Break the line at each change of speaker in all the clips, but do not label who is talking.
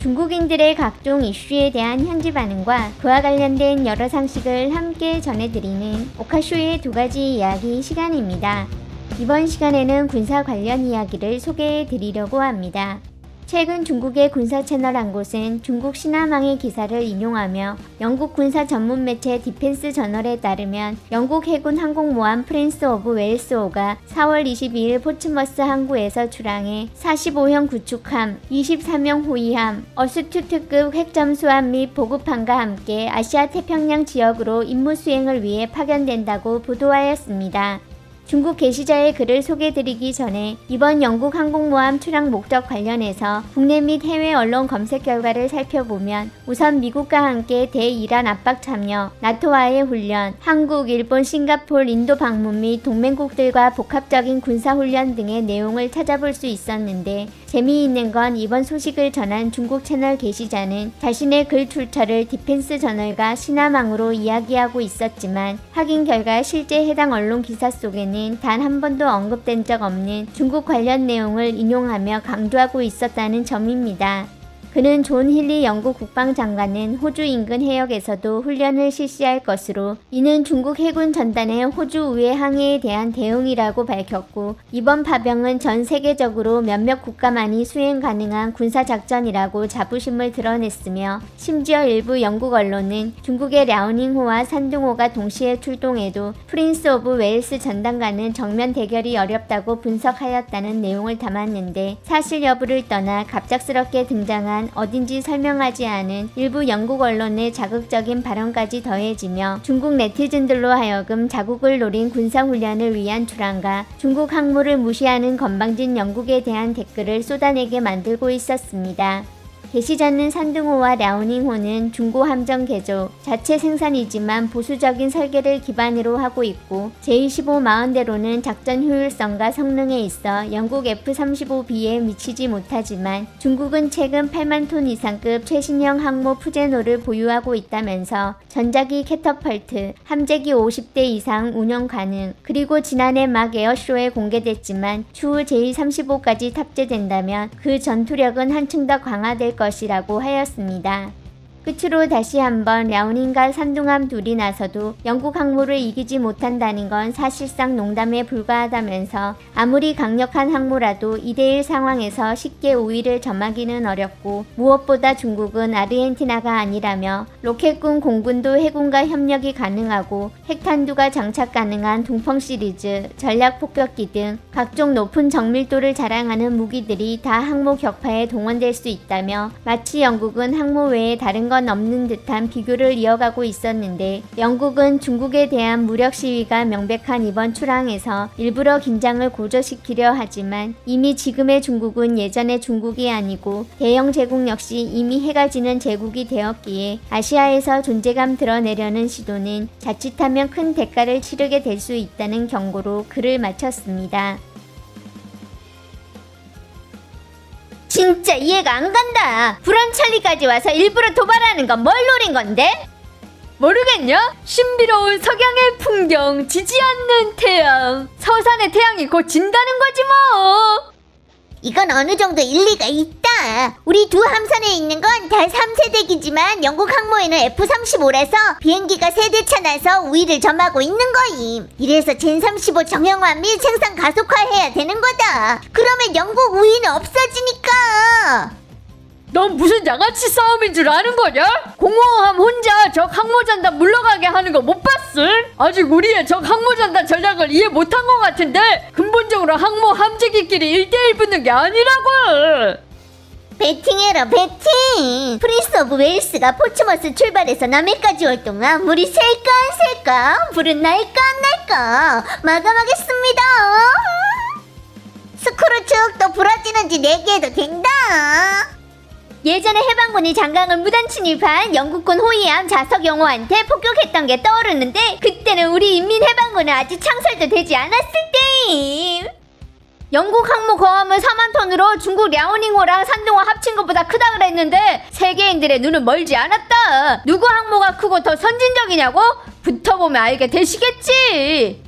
중국인들의 각종 이슈에 대한 현지 반응과 그와 관련된 여러 상식을 함께 전해드리는 오카쇼의 두 가지 이야기 시간입니다. 이번 시간에는 군사 관련 이야기를 소개해 드리려고 합니다. 최근 중국의 군사 채널 한 곳은 중국 신화망의 기사를 인용하며 영국 군사 전문 매체 디펜스 저널에 따르면 영국 해군 항공모함 프린스 오브 웨일스호가 4월 22일 포츠머스 항구에서 출항해 45형 구축함, 23형 호위함, 어스투트급 핵잠수함 및 보급함과 함께 아시아 태평양 지역으로 임무 수행을 위해 파견된다고 보도하였습니다. 중국 게시자의 글을 소개드리기 전에 이번 영국 항공모함 출항 목적 관련해서 국내 및 해외 언론 검색 결과를 살펴보면 우선 미국과 함께 대이란 압박 참여, 나토와의 훈련, 한국, 일본, 싱가폴, 인도 방문 및 동맹국들과 복합적인 군사훈련 등의 내용을 찾아볼 수 있었는데 재미있는 건 이번 소식을 전한 중국 채널 게시자는 자신의 글 출처를 디펜스 저널과 신화망으로 이야기하고 있었지만 확인 결과 실제 해당 언론 기사 속에는 단 한 번도 언급된 적 없는 중국 관련 내용을 인용하며 강조하고 있었다는 점입니다. 그는 존 힐리 영국 국방장관은 호주 인근 해역에서도 훈련을 실시할 것으로 이는 중국 해군 전단의 호주 우회 항해에 대한 대응이라고 밝혔고 이번 파병은 전 세계적으로 몇몇 국가만이 수행 가능한 군사작전이라고 자부심을 드러냈으며 심지어 일부 영국 언론은 중국의 랴오닝호와 산둥호가 동시에 출동해도 프린스 오브 웨일스 전단과는 정면 대결이 어렵다고 분석하였다는 내용을 담았는데 사실 여부를 떠나 갑작스럽게 등장한 어딘지 설명하지 않은 일부 영국 언론의 자극적인 발언까지 더해지며 중국 네티즌들로 하여금 자국을 노린 군사훈련을 위한 출항과 중국 항모를 무시하는 건방진 영국에 대한 댓글을 쏟아내게 만들고 있었습니다. 게시자는 산둥호와 랴오닝호는 중고 함정 개조, 자체 생산이지만 보수적인 설계를 기반으로 하고 있고 제25 마흔대로는 작전 효율성과 성능에 있어 영국 F-35B에 미치지 못하지만 중국은 최근 8만 톤 이상급 최신형 항모 푸제노를 보유하고 있다면서 전자기 캐터펄트, 함재기 50대 이상 운영 가능, 그리고 지난해 막 에어쇼에 공개됐지만 추후 제35까지 탑재된다면 그 전투력은 한층 더 강화될 것이라고 하였습니다. 끝으로 다시 한번 랴오닝과 산둥함 둘이 나서도 영국 항모를 이기지 못한다는 건 사실상 농담에 불과하다면서 아무리 강력한 항모라도 2대1 상황에서 쉽게 우위를 점하기는 어렵고 무엇보다 중국은 아르헨티나가 아니라며 로켓군 공군도 해군과 협력이 가능하고 핵탄두가 장착 가능한 동펑 시리즈, 전략 폭격기 등 각종 높은 정밀도를 자랑하는 무기들이 다 항모 격파에 동원될 수 있다며 마치 영국은 항모 외에 다른 건 없는 듯한 비교를 이어가고 있었는데 영국은 중국에 대한 무력 시위가 명백한 이번 출항에서 일부러 긴장을 고조시키려 하지만 이미 지금의 중국은 예전의 중국이 아니고 대영 제국 역시 이미 해가 지는 제국이 되었기에 아시아에서 존재감 드러내려는 시도는 자칫하면 큰 대가를 치르게 될 수 있다는 경고로 글을 마쳤습니다. 진짜 이해가 안 간다. 불안찰리까지 와서 일부러 도발하는 건 뭘 노린 건데?
모르겠냐? 신비로운 석양의 풍경, 지지 않는 태양. 서산의 태양이 곧 진다는 거지 뭐.
이건 어느 정도 일리가 있다. 우리 두 함선에 있는 건 달 3세대기지만 영국 항모에는 F-35라서 비행기가 세대 차나서 우위를 점하고 있는 거임. 이래서 젠35 정형화 및 생산 가속화해야 되는 거다. 그러면 영국 우위는 없어지니까.
넌 무슨 양아치 싸움인 줄 아는 거냐? 공허함 혼자 적 항모전단 물러가게 하는 거 못 봤을? 아직 우리의 적 항모전단 전략을 이해 못한 것 같은데 근본적으로 항모 함재기끼리 1대1 붙는 게 아니라고!
배팅해라 배팅! 프린스 오브 웨일스가 포츠머스 출발해서 남해까지 올 동안 물이 셀까 안 셀까 불은 안 날까? 마감하겠습니다. 스크루 쭉또 부러지는지 내기해도 된다. 예전에 해방군이 장강을 무단 침입한 영국군 호위함 자석 영호한테 폭격했던 게 떠오르는데 그때는 우리 인민해방군은 아직 창설도 되지 않았을 때임 영국 항모 거함을 4만 톤으로 중국 랴오닝호랑 산둥호 합친 것보다 크다 그랬는데 세계인들의 눈은 멀지 않았다. 누구 항모가 크고 더 선진적이냐고? 붙어보면 알게 되시겠지.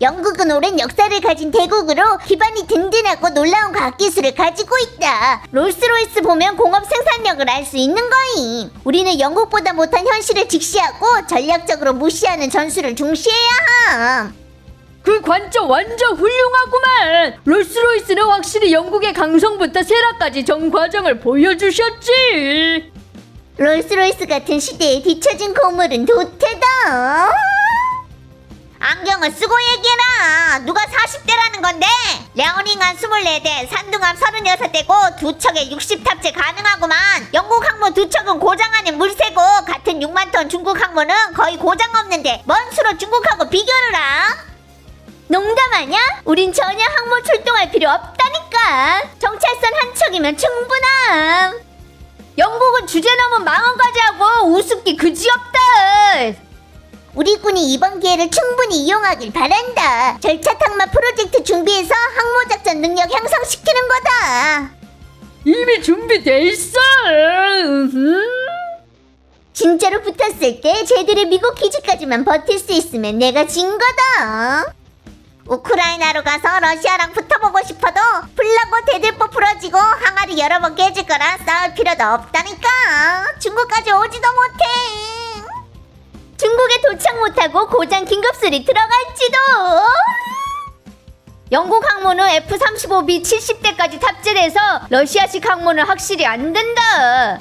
영국은 오랜 역사를 가진 대국으로 기반이 든든하고 놀라운 과학기술을 가지고 있다. 롤스로이스 보면 공업 생산력을 알 수 있는 거임. 우리는 영국보다 못한 현실을 직시하고 전략적으로 무시하는 전술을 중시해야 함.
그 관점 완전 훌륭하구만. 롤스로이스는 확실히 영국의 강성부터 세라까지 전 과정을 보여주셨지.
롤스로이스 같은 시대에 뒤처진 고물은 도태다. 안경을 쓰고 얘기해라. 누가 40대라는 건데? 레오닝한 24대, 산둥함 36대고 두 척에 60탑재 가능하구만. 영국 항모 두 척은 고장 아닌 물새고 같은 6만 톤 중국 항모는 거의 고장 없는데 뭔 수로 중국하고 비교를 하? 농담 아냐? 우린 전혀 항모 출동할 필요 없다니까. 정찰선 한 척이면 충분함. 영국은 주제 넘은 망언까지 하고 우습기 그지없다. 우리 군이 이번 기회를 충분히 이용하길 바란다. 절차 탕마 프로젝트 준비해서 항모 작전 능력 향상시키는 거다.
이미 준비돼 있어.
진짜로 붙었을 때 쟤들의 미국 기지까지만 버틸 수 있으면 내가 진 거다. 우크라이나로 가서 러시아랑 붙어보고 싶어도 플라고 대들보 풀어지고 항아리 여러 번 깨질 거라 싸울 필요도 없다니까. 중국까지 오지도 못해. 중국에 도착 못하고 고장 긴급수리 들어갈지도. 영국 항모는 F-35B 70대까지 탑재돼서 러시아식 항모는 확실히 안 된다.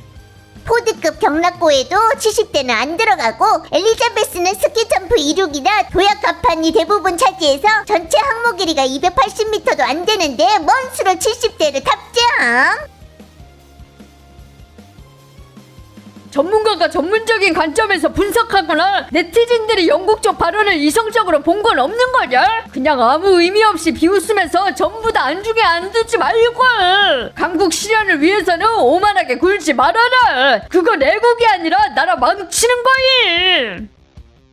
포드급 경락고에도 70대는 안 들어가고 엘리자베스는 스키 점프 이륙이라 도약 갑판이 대부분 차지해서 전체 항모 길이가 280m도 안 되는데 뭔 수로 70대를 탑재함?
전문가가 전문적인 관점에서 분석하거나 네티즌들이 영국 쪽 발언을 이성적으로 본 건 없는 거냐? 그냥 아무 의미 없이 비웃으면서 전부 다 안중에 안 두지 말고 강국 실현을 위해서는 오만하게 굴지 말아라. 그거 내국이 아니라 나라 망치는 거임.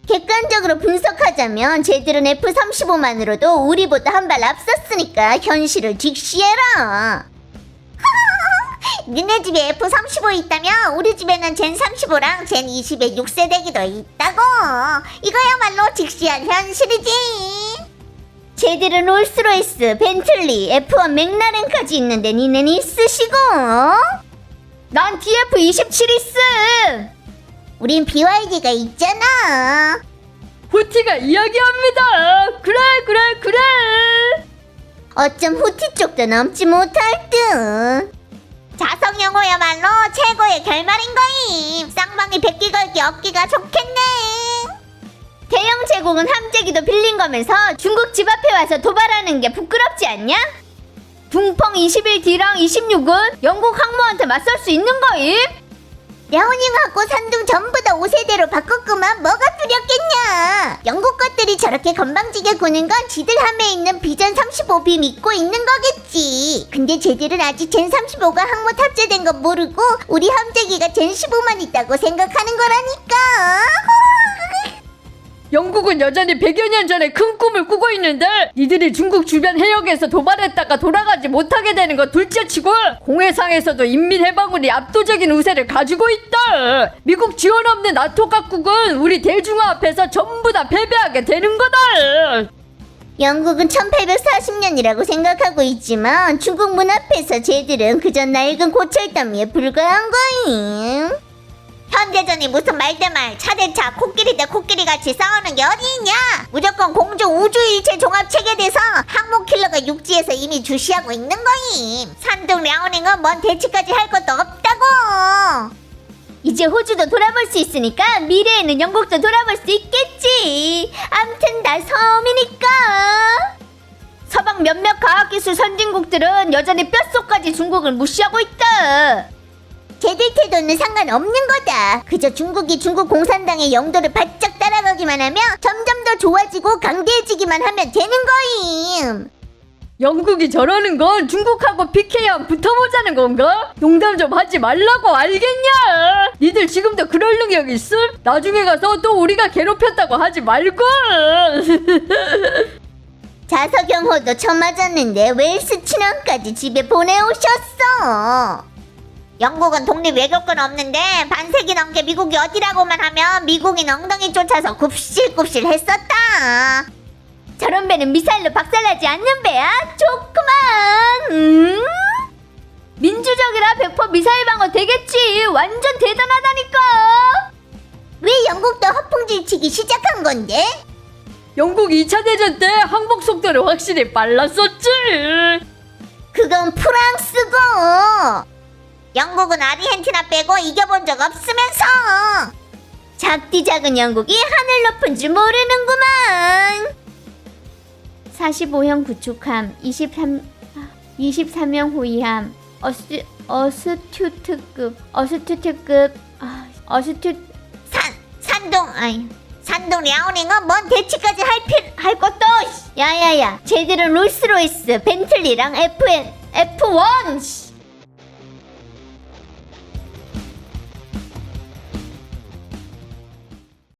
객관적으로 분석하자면 쟤들은 F-35만으로도 우리보다 한 발 앞섰으니까 현실을 직시해라. 니네 집에 F-35 있다면 우리 집에는 젠 35랑 젠 20의 6세대기도 있다고. 이거야말로 직시할 현실이지. 쟤들은 롤스로이스, 벤틀리, F1 맥라렌까지 있는데 니넨 있으시고 난 TF-27 있음. 우린 BYD가 있잖아.
후티가 이야기합니다. 그래 그래 그래.
어쩜 후티 쪽도 넘지 못할 듯. 자석영호야말로 최고의 결말인 거임. 쌍방이 백기 걸기 얻기가 좋겠네. 대형 제국은 함재기도 빌린 거면서 중국 집 앞에 와서 도발하는 게 부끄럽지 않냐? 붕펑 21D랑 26은 영국 항모한테 맞설 수 있는 거임? 려오닝하고 산둥 전부 다 5세대로 바꿨구만. 뭐가 두렵겠냐. 영국 것들이 저렇게 건방지게 구는 건 지들 함에 있는 비전 35B 믿고 있는 거겠지. 근데 쟤들은 아직 젠 35가 항모 탑재된 거 모르고 우리 함재기가 젠 15만 있다고 생각하는 거라니까
영국은 여전히 100여 년 전에 큰 꿈을 꾸고 있는데 니들이 중국 주변 해역에서 도발했다가 돌아가지 못하게 되는 거 둘째치고 공해상에서도 인민해방군이 압도적인 우세를 가지고 있다 미국 지원 없는 나토 각국은 우리 대중화 앞에서 전부 다 패배하게 되는 거다
영국은 1840년이라고 생각하고 있지만 중국 문 앞에서 쟤들은 그저 낡은 고철더미에 불과한 거임. 현대전이 무슨 말대말 차대차 코끼리 대 코끼리 같이 싸우는 게 어디 있냐? 무조건 공조 우주일체 종합체계 돼서 항모킬러가 육지에서 이미 주시하고 있는 거임. 산둥 랴오닝은 뭔 대치까지 할 것도 없다고. 이제 호주도 돌아볼 수 있으니까 미래에는 영국도 돌아볼 수 있겠지. 암튼 나 섬이니까. 서방 몇몇 과학기술 선진국들은 여전히 뼛속까지 중국을 무시하고 있다. 쟤들 태도는 상관없는 거다. 그저 중국이 중국 공산당의 영도를 바짝 따라가기만 하면 점점 더 좋아지고 강대해지기만 하면 되는 거임.
영국이 저러는 건 중국하고 PK랑 붙어보자는 건가? 농담 좀 하지 말라고 알겠냐? 니들 지금도 그럴 능력 있음? 나중에 가서 또 우리가 괴롭혔다고 하지 말고
자석영호도 처맞았는데 웰스 친왕까지 집에 보내오셨어. 영국은 독립 외교권 없는데 반세기 넘게 미국이 어디라고만 하면 미국인 엉덩이 쫓아서 굽실굽실 했었다.
저런 배는 미사일로 박살나지 않는 배야. 좋구만. 음? 민주적이라 100% 미사일 방어 되겠지. 완전 대단하다니까.
왜 영국도 허풍질 치기 시작한 건데?
영국 2차 대전 때 항복 속도는 확실히 빨랐었지.
그건 프랑스고 영국은 아르헨티나 빼고 이겨본 적 없으면서
작디 작은 영국이 하늘 높은 줄 모르는구만. 45형 구축함, 23 23형 호위함, 어스 어스튜트급, 어스튜트급, 아, 어스튜
산 산동 아니 산동 랴오닝은 뭔 대치까지 할 필 할 것도.
야야야, 쟤들은 롤스로이스, 벤틀리랑 FN F1. 씨.